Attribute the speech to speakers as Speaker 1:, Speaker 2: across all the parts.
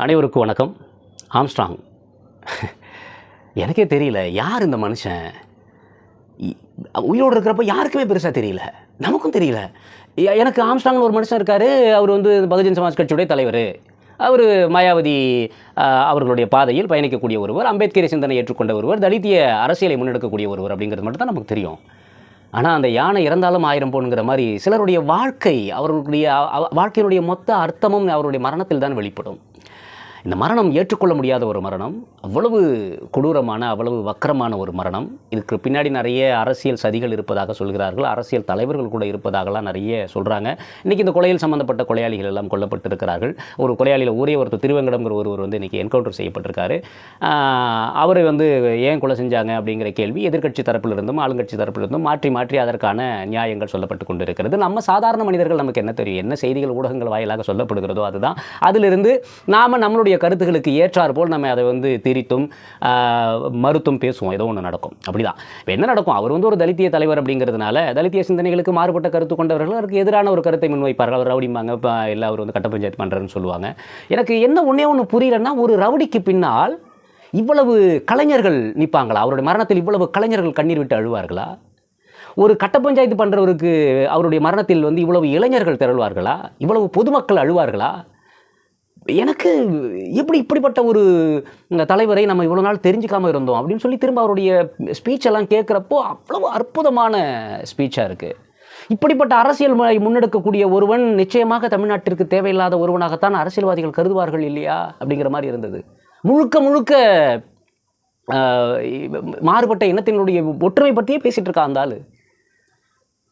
Speaker 1: அனைவருக்கும் வணக்கம். ஆம்ஸ்ட்ராங். எனக்கே தெரியல யார் இந்த மனுஷன்? இ- உயிரோடு இருக்கிறப்ப யாருக்குமே பெருசாக தெரியல. நமக்கும் தெரியல. எனக்கு ஆம்ஸ்ட்ராங்னு ஒரு மனுஷன் இருக்கார். அவர் வந்து பகுஜன் சமாஜ் கட்சியுடைய தலைவர். அவர் மாயாவதி அவர்களுடைய பாதையில் பயணிக்கக்கூடிய ஒருவர் அம்பேத்கரை சிந்தனை ஏற்றுக்கொண்ட ஒருவர் தலித்திய அரசியலை முன்னெடுக்கக்கூடிய ஒருவர் அப்படிங்கிறது மட்டும் தான் நமக்கு தெரியும். ஆனால் அந்த யானை இறந்தாலும் ஆயிரம் போனுங்கிற மாதிரி சிலருடைய வாழ்க்கை அவர்களுடைய வாழ்க்கையினுடைய மொத்த அர்த்தமும் அவருடைய மரணத்தில் தான் வெளிப்படும். இந்த மரணம் ஏற்றுக்கொள்ள முடியாத ஒரு மரணம் அவ்வளவு கொடூரமான அவ்வளவு வக்கரமான ஒரு மரணம். இதுக்கு பின்னாடி நிறைய அரசியல் சதிகள் இருப்பதாக சொல்கிறார்கள். அரசியல் தலைவர்கள் கூட இருப்பதாகலாம் நிறைய சொல்கிறாங்க இன்றைக்கி இந்த கொலையில் சம்பந்தப்பட்ட கொலையாளிகள் எல்லாம் கொல்லப்பட்டிருக்கிறார்கள். ஒரு கொலையாளியில் ஊரே ஒருத்தர் திருவங்கடம்ங்கிற ஒருவர் வந்து இன்றைக்கி என்கவுண்டர் செய்யப்பட்டிருக்காரு. அவரை வந்து ஏன் கொலை செஞ்சாங்க அப்படிங்கிற கேள்வி எதிர்க்கட்சி தரப்பிலிருந்தும் ஆளுங்கட்சி தரப்பிலிருந்தும் மாற்றி மாற்றி அதற்கான நியாயங்கள் சொல்லப்பட்டு கொண்டிருக்கிறது. நம்ம சாதாரண மனிதர்கள் நமக்கு என்ன தெரியும்? என்ன செய்திகள் ஊடகங்கள் வாயிலாக சொல்லப்படுகிறதோ அதுதான். அதிலிருந்து நாம் நம்மளுடைய கருத்துக்களுக்கு ஏற்றார் போல் நம்ம அதை வந்து திரித்தும் மறுத்தும் பேசுவோம். ஏதோ ஒன்று நடக்கும். அப்படிதான். இப்போ என்ன நடக்கும்? அவர் வந்து ஒரு தலித்திய தலைவர் அப்படிங்கிறதுனால தலித்திய சிந்தனைகளுக்கு மாறுபட்ட கருத்து கொண்டவர்கள் அவருக்கு எதிரான ஒரு கருத்தை முன்வைப்பார்கள். அவர் ரவுடிம்பாங்க இப்போ இல்லை அவர் வந்து கட்ட பஞ்சாயத்து பண்ணுறேன்னு சொல்லுவாங்க. எனக்கு என்ன ஒன்றே ஒன்று புரியலன்னா ஒரு ரவுடிக்கு பின்னால் இவ்வளவு கலைஞர்கள் நிற்பாங்களா அவருடைய மரணத்தில் இவ்வளவு கலைஞர்கள் கண்ணீர் விட்டு அழுவார்களா? ஒரு கட்ட பஞ்சாயத்து பண்ணுறவருக்கு அவருடைய மரணத்தில் வந்து இவ்வளவு இளைஞர்கள் திரள்வார்களா? இவ்வளவு பொதுமக்கள் அழுவார்களா? எனக்கு எப்படி இப்படிப்பட்ட ஒரு இந்த தலைவரை நம்ம இவ்வளோ நாள் தெரிஞ்சுக்காமல் இருந்தோம் அப்படின்னு சொல்லி திரும்ப அவருடைய ஸ்பீச் எல்லாம் கேட்குறப்போ அவ்வளவு அற்புதமான ஸ்பீச்சாக இருக்குது இப்படிப்பட்ட அரசியல் முன்னெடுக்கக்கூடிய ஒருவன் நிச்சயமாக தமிழ்நாட்டிற்கு தேவையில்லாத ஒருவனாகத்தான் அரசியல்வாதிகள் கருதுவார்கள் இல்லையா? அப்படிங்கிற மாதிரி இருந்தது. முழுக்க முழுக்க மாறுபட்ட இனத்தினுடைய ஒற்றுமை பற்றியே பேசிகிட்டு இருக்கான் அந்த ஆள்?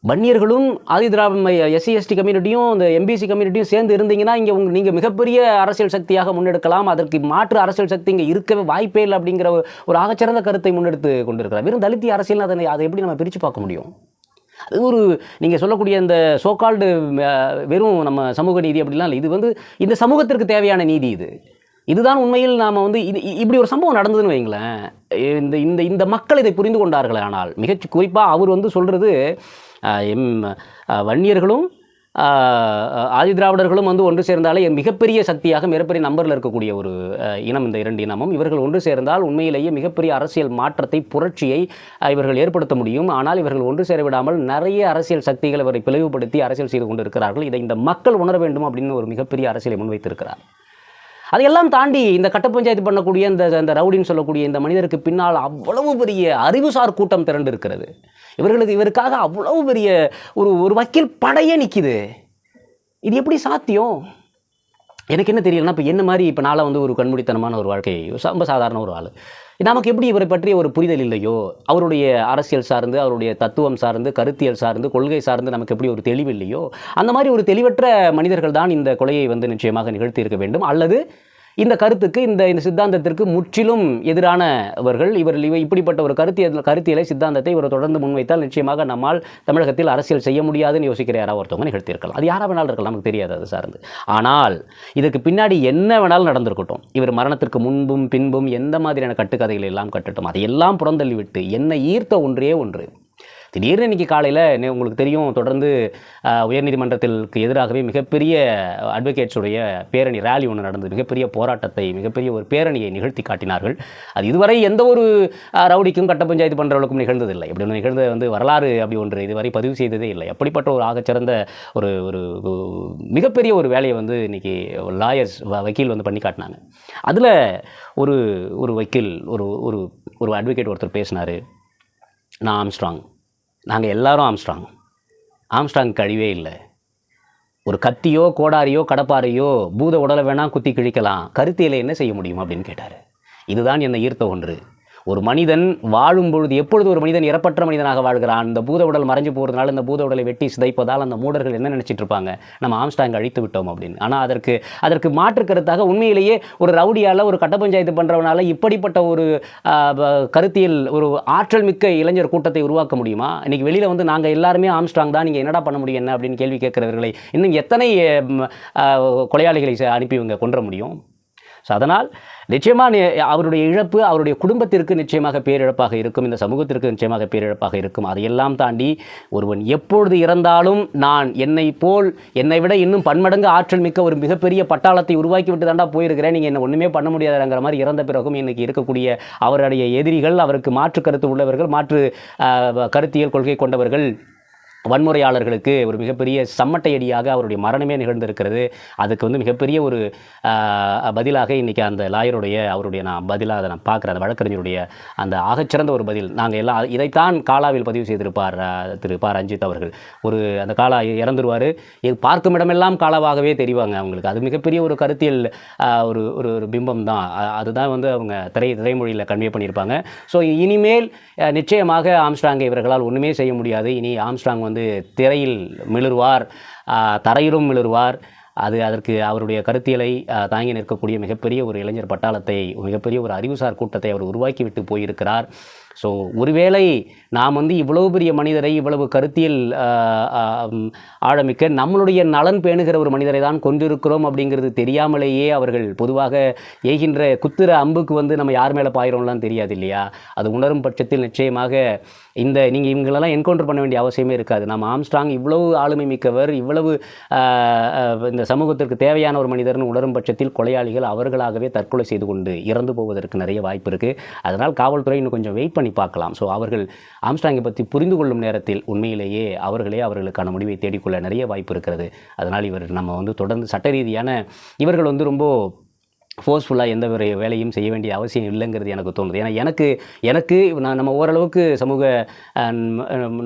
Speaker 1: வன்னியர்களும் ஆதி திராவிட எஸ்சி எஸ்டி கம்யூனிட்டியும் இந்த எம்பிசி கம்யூனிட்டியும் சேர்ந்து இருந்தீங்கன்னா இங்கே உங்க நீங்கள் மிகப்பெரிய அரசியல் சக்தியாக முன்னெடுக்கலாம். அதற்கு மாற்று அரசியல் சக்தி இங்கே இருக்கவே வாய்ப்பே இல்லை அப்படிங்கிற ஒரு- ஆகச்சிறந்த கருத்தை முன்னெடுத்து கொண்டிருக்கிறார். வெறும் தலித்திய அரசியல் அதனை அதை எப்படி நம்ம பிரித்து பார்க்க முடியும்? அது ஒரு நீங்கள் சொல்லக்கூடிய இந்த சோகால்டு வெறும் நம்ம சமூக நீதி அப்படிலாம் இல்லை. இது வந்து இந்த சமூகத்திற்கு தேவையான நீதி இது. இதுதான் உண்மையில் நாம் வந்து இது இ- இப்படி ஒரு சம்பவம் நடந்ததுன்னு வைங்களேன் இந்த இந்த இந்த மக்கள் இதை புரிந்து கொண்டார்கள் ஆனால். மிக குறிப்பாக அவர் வந்து சொல்கிறது எம் வன்னியர்களும் ஆதி திராவிடர்களும் வந்து ஒன்று சேர்ந்தாலே மிகப்பெரிய சக்தியாக மிகப்பெரிய நம்பரில் இருக்கக்கூடிய ஒரு இனம் இந்த இரண்டு இனமும். இவர்கள் ஒன்று சேர்ந்தால் உண்மையிலேயே மிகப்பெரிய அரசியல் மாற்றத்தை புரட்சியை இவர்கள் ஏற்படுத்த முடியும். ஆனால் இவர்கள் ஒன்று சேரவிடாமல் நிறைய அரசியல் சக்திகள் இவரை பிளவுபடுத்தி அரசியல் செய்து கொண்டிருக்கிறார்கள். இதை இந்த மக்கள் உணர வேண்டும் அப்படின்னு ஒரு மிகப்பெரிய அரசியலை முன்வைத்திருக்கிறார். அதையெல்லாம் தாண்டி இந்த கட்ட பஞ்சாயத்து பண்ணக்கூடிய இந்த இந்த ரவுடின்னு சொல்லக்கூடிய இந்த மனிதருக்கு பின்னால் அவ்வளவு பெரிய அறிவுசார் கூட்டம் திரண்டு இருக்கிறது இவர்களுக்கு இவருக்காக அவ்வளவு பெரிய ஒரு ஒரு வக்கீல் படையே நிற்கிது இது எப்படி சாத்தியம்? எனக்கு என்ன தெரியலன்னா இப்போ என்ன மாதிரி இப்போ நாளாக வந்து ஒரு கண்மூடித்தனமான ஒரு வாழ்க்கை ரொம்ப சாதாரண ஒரு ஆள். நமக்கு எப்படி இவரை பற்றிய ஒரு புரிதல் இல்லையோ? அவருடைய அரசியல் சார்ந்து அவருடைய தத்துவம் சார்ந்து கருத்தியல் சார்ந்து கொள்கை சார்ந்து நமக்கு எப்படி ஒரு தெளிவு இல்லையோ? அந்த மாதிரி ஒரு தெளிவற்ற மனிதர்கள் தான் இந்த கொலையை வந்து நிச்சயமாக நிகழ்த்தி இருக்க வேண்டும். அல்லது இந்த கருத்துக்கு இந்த இந்த சித்தாந்தத்திற்கு முற்றிலும் எதிரானவர்கள். இவர் இப்படிப்பட்ட ஒரு கருத்திய கருத்தியலை சித்தாந்தத்தை இவர் தொடர்ந்து முன்வைத்தால் நிச்சயமாக நம்மால் தமிழகத்தில் அரசியல் செய்ய முடியாதுன்னு யோசிக்கிற யாராவது ஒருத்தவங்க நிகழ்த்தியிருக்கலாம். அது யாராக வேணாலும் இருக்கலாம் நமக்கு தெரியாது அது சார்ந்து. ஆனால் இதுக்கு பின்னாடி என்ன வேணாலும் நடந்திருக்கட்டும். இவர் மரணத்திற்கு முன்பும் பின்பும் எந்த மாதிரியான கட்டுக்கதைகள் எல்லாம் கட்டட்டும் அதையெல்லாம் புறந்தள்ளி விட்டு என்னை ஈர்த்த ஒன்றே ஒன்று. திடீர்னு இன்னைக்கு காலையில் உங்களுக்கு தெரியும் தொடர்ந்து உயர்நீதிமன்றத்திற்கு எதிராகவே மிகப்பெரிய அட்வொகேட்ஸுடைய பேரணி ரேலி ஒன்று நடந்தது. மிகப்பெரிய போராட்டத்தை மிகப்பெரிய ஒரு பேரணியை நிகழ்த்தி காட்டினார்கள். அது இதுவரை எந்த ஒரு ரவுடிக்கும் கட்ட பஞ்சாயத்து பண்ணுறவர்களுக்கும் நிகழ்ந்ததில்லை. இப்படி ஒன்று நிகழ்ந்த வந்து வரலாறு அப்படி ஒன்று இதுவரை பதிவு செய்ததே இல்லை. அப்படிப்பட்ட ஒரு ஆகச்சிறந்த ஒரு ஒரு ஒரு மிகப்பெரிய ஒரு வேலையை வந்து இன்னைக்கு லாயர்ஸ் வக்கீல் வந்து பண்ணி காட்டினாங்க. அதில் ஒரு ஒரு வக்கீல் ஒரு ஒரு ஒரு அட்வொகேட் ஒருத்தர் பேசினார். நான் ஆம்ஸ்ட்ராங் நாங்கள் எல்லாரும் ஆம்ஸ்ட்ராங். ஆம்ஸ்ட்ராங் கழிவே இல்லை. ஒரு கத்தியோ கோடாரியோ கடப்பாரையோ பூத உடலை வேணால் குத்தி கிழிக்கலாம். கருத்தியில் என்ன செய்ய முடியும் அப்படின்னு கேட்டார். இதுதான் என்னை ஈர்த்த ஒன்று. ஒரு மனிதன் வாழும் பொழுது எப்பொழுது ஒரு மனிதன் இறப்பற்ற மனிதனாக வாழ்கிறான்? இந்த பூத உடல் மறைஞ்சு போகிறதுனால இந்த பூத உடலை வெட்டி சிதைப்பதால் அந்த மூடர்கள் என்ன நினச்சிட்டு இருப்பாங்க? நம்ம ஆம்ஸ்டாங் அழித்து விட்டோம் அப்படின்னு. ஆனால் அதற்கு அதற்கு மாற்று கருத்தாக உண்மையிலேயே ஒரு ரவுடியால் ஒரு கட்ட பஞ்சாயத்து பண்ணுறவனால இப்படிப்பட்ட ஒரு ப- கருத்தியல் ஒரு ஆற்றல் மிக்க இளைஞர் கூட்டத்தை உருவாக்க முடியுமா? இன்றைக்கி வெளியில் வந்து நாங்கள் எல்லாருமே ஆம்ஸ்டாங் தான் நீங்கள் என்னடா பண்ண முடியும் என்ன அப்படின்னு கேள்வி கேட்குறவர்களை இன்னும் எத்தனை கொலையாளிகளை ச- அனுப்பி இவங்க கொன்ற முடியும்? ஸோ அதனால் நிச்சயமாக அவருடைய இழப்பு அவருடைய குடும்பத்திற்கு நிச்சயமாக பேரிழப்பாக இருக்கும் இந்த சமூகத்திற்கு நிச்சயமாக பேரிழப்பாக இருக்கும். அதையெல்லாம் தாண்டி ஒருவன் எப்பொழுது இறந்தாலும் நான் என்னை போல் என்னை விட இன்னும் பன்மடங்கு ஆற்றல் மிக்க ஒரு மிகப்பெரிய பட்டாளத்தை உருவாக்கி விட்டு தாண்டா போயிருக்கிறேன். நீங்கள் என்ன ஒன்றுமே பண்ண முடியாதுங்கிற மாதிரி இறந்த பிறகும் இன்னைக்கு இருக்கக்கூடிய அவருடைய எதிரிகள் அவருக்கு மாற்று கருத்து உள்ளவர்கள் மாற்று கருத்தியல் கொள்கை கொண்டவர்கள் வன்முறையாளர்களுக்கு ஒரு மிகப்பெரிய சம்மட்டையடியாக அவருடைய மரணமே நிகழ்ந்திருக்கிறது. அதுக்கு வந்து மிகப்பெரிய ஒரு பதிலாக இன்றைக்கி அந்த லாயருடைய அவருடைய நான் பதிலாக அதை நான் பார்க்குறேன். அந்த வழக்கறிஞருடைய அந்த ஆகச்சிறந்த ஒரு பதில். நாங்கள் எல்லாம் இதைத்தான் காலாவில் பதிவு செய்திருப்பார் திரு ப. ரஞ்சித் அவர்கள். ஒரு அந்த காலா இறந்துருவார். பார்க்கும் இடமெல்லாம் காலாவாகவே தெரிவாங்க அவங்களுக்கு. அது மிகப்பெரிய ஒரு கருத்தியல் ஒரு ஒரு ஒரு பிம்பம் தான். அதுதான் வந்து அவங்க திரை திரைமொழியில் கன்வே பண்ணியிருப்பாங்க. ஸோ இனிமேல் நிச்சயமாக ஆம்ஸ்ட்ராங்கை இவர்களால் ஒன்றுமே செய்ய முடியாது. இனி ஆம்ஸ்ட்ராங் வந்து திரையில் மிளறுவார் தரையிலும் மிளறுவார் அது அதற்கு அவருடைய கருத்தியலை தாங்கி நிற்கக்கூடிய மிகப்பெரிய ஒரு இளைஞர் பட்டாளத்தை மிகப்பெரிய ஒரு அறிவுசார் கூட்டத்தை அவர் உருவாக்கிவிட்டு போயிருக்கிறார். ஸோ ஒருவேளை நாம் வந்து இவ்வளவு பெரிய மனிதரை இவ்வளவு கருத்தியல் ஆழமிக்க நம்மளுடைய நலன் பேணுகிற ஒரு மனிதரை தான் கொண்டிருக்கிறோம் அப்படிங்கிறது தெரியாமலேயே அவர்கள் பொதுவாக எய்கின்ற குத்துற அம்புக்கு வந்து நம்ம யார் மேலே பாயிரோம்லாம் தெரியாது இல்லையா? அது உணரும் பட்சத்தில் நிச்சயமாக இந்த நீங்கள் இவங்களெல்லாம் என்கவுண்டர் பண்ண வேண்டிய அவசியமே இருக்காது. நம்ம ஆம்ஸ்ட்ராங் இவ்வளவு ஆளுமை மிக்கவர் இவ்வளவு இந்த சமூகத்திற்கு தேவையான ஒரு மனிதர்னு உணரும் பட்சத்தில் கொலையாளிகள் அவர்களாகவே தற்கொலை செய்து கொண்டு இறந்து போவதற்கு நிறைய வாய்ப்பு இருக்குது அதனால் காவல்துறை இன்னும் கொஞ்சம் வெயிட் பண்ணி பார்க்கலாம். ஸோ அவர்கள் ஆம்ஸ்டாங்கை பற்றி புரிந்து கொள்ளும் நேரத்தில் உண்மையிலேயே அவர்களே அவர்களுக்கான முடிவை தேடிக்கொள்ள நிறைய வாய்ப்பு இருக்கிறது. அதனால் இவர் நம்ம வந்து தொடர்ந்து சட்ட ரீதியான இவர்கள் வந்து ரொம்ப ஃபோர்ஸ்ஃபுல்லாக எந்த ஒரு வேலையும் செய்ய வேண்டிய அவசியம் இல்லைங்கிறது எனக்கு தோணுது. ஏன்னா எனக்கு எனக்கு நான் நம்ம ஓரளவுக்கு சமூக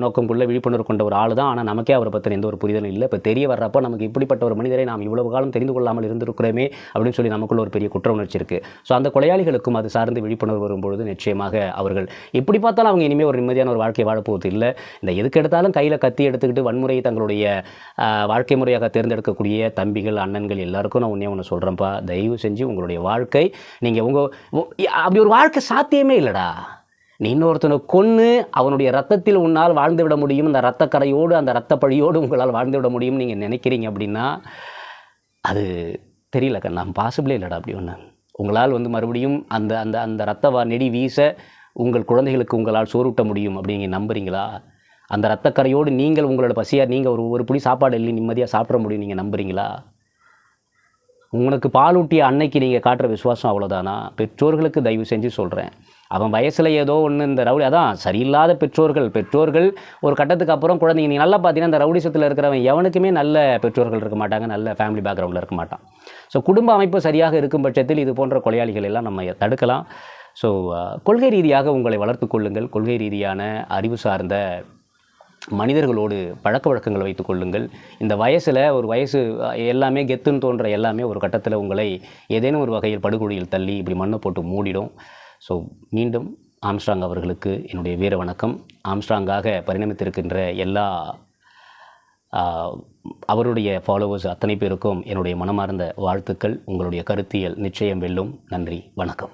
Speaker 1: நோக்கம் கொள்ள விழிப்புணர்வு கொண்ட ஒரு ஆள் தான் ஆனால் நமக்கே அவரை பற்றின எந்த ஒரு புரிதலும் இல்லை. இப்போ தெரிய வர்றப்போ நமக்கு இப்படிப்பட்ட ஒரு மனிதரை நாம் இவ்வளவு காலம் தெரிந்து கொள்ளாமல் இருந்திருக்கிறோமே அப்படின்னு சொல்லி நமக்குள்ள ஒரு பெரிய குற்ற உணர்ச்சி இருக்குது ஸோ அந்த கொலையாளிகளுக்கும் அது சார்ந்து விழிப்புணர்வு வரும்பொழுது நிச்சயமாக அவர்கள் எப்படி பார்த்தாலும் அவங்க இனிமேல் ஒரு நிம்மதியான ஒரு வாழ்க்கையை வாழப்போவது இல்லை. இந்த எதுக்கு எடுத்தாலும் கையில் கத்தி எடுத்துக்கிட்டு வன்முறையை தங்களுடைய வாழ்க்கை முறையாக தேர்ந்தெடுக்கக்கூடிய தம்பிகள் அண்ணன்கள் எல்லாருக்கும் நான் ஒன்றே ஒன்று சொல்கிறேன்ப்பா தயவு செஞ்சு உங்களுடைய வாழ்க்கை. நீங்கள் உங்கள் அப்படி ஒரு வாழ்க்கை சாத்தியமே இல்லைடா. நீ இன்னொருத்தனை கொன்று அவனுடைய ரத்தத்தில் உன்னால் வாழ்ந்து விட முடியும். அந்த ரத்தக்கரையோடு அந்த ரத்த பழியோடு உங்களால் வாழ்ந்து விட முடியும்னு நீங்கள் நினைக்கிறீங்க அப்படின்னா அது தெரியல கண்ணா பாசிபிளே இல்லைடா அப்படி ஒன்று உங்களால் வந்து மறுபடியும் அந்த அந்த அந்த ரத்த வா நெடி வீச உங்கள் குழந்தைகளுக்கு உங்களால் சோறுட்ட முடியும் அப்படிங்க நீங்கள் நம்புறீங்களா? அந்த ரத்தக்கரையோடு நீங்கள் உங்களோட பசியாக நீங்கள் ஒரு ஒரு புடி சாப்பாடு இல்லை நிம்மதியாக சாப்பிட முடியும் நீங்கள் நம்புறீங்களா? உங்களுக்கு பாலூட்டிய அன்னைக்கு நீங்கள் காட்டுற விசுவாசம் அவ்வளோதானா பெற்றோர்களுக்கு தயவு செஞ்சு சொல்கிறேன் அவன் வயசில் ஏதோ ஒன்று இந்த ரவுடி அதான் சரியில்லாத பெற்றோர்கள். பெற்றோர்கள் ஒரு கட்டத்துக்கு அப்புறம் குழந்தைங்க நீ நல்லா பார்த்தீங்கன்னா இந்த ரவுடிசத்தில் இருக்கிறவன் எவனுக்குமே நல்ல பெற்றோர்கள் இருக்க மாட்டாங்க நல்ல ஃபேமிலி பேக்ரவுண்டில் இருக்க மாட்டான். ஸோ குடும்ப அமைப்பு சரியாக இருக்கும் பட்சத்தில் இது போன்ற கொலையாளிகள் எல்லாம் நம்ம தடுக்கலாம். ஸோ கொள்கை ரீதியாக உங்களை வளர்த்து கொள்ளுங்கள். கொள்கை ரீதியான அறிவு சார்ந்த மனிதர்களோடு பழக்க வழக்கங்களை வைத்துக் கொள்ளுங்கள். இந்த வயசில் ஒரு வயசு எல்லாமே கெத்துன்னு தோன்ற எல்லாமே ஒரு கட்டத்தில் உங்களை ஏதேனும் ஒரு வகையில் படுகொழியில் தள்ளி இப்படி மண்ணை போட்டு மூடிடும். ஸோ மீண்டும் ஆம்ஸ்ட்ராங் அவர்களுக்கு என்னுடைய வீர வணக்கம். ஆம்ஸ்ட்ராங்காக பரிணமித்திருக்கின்ற எல்லா அவருடைய ஃபாலோவர்ஸ் அத்தனை பேருக்கும் என்னுடைய மனமார்ந்த வாழ்த்துக்கள். உங்களுடைய கருத்தியல் நிச்சயம் வெல்லும். நன்றி. வணக்கம்.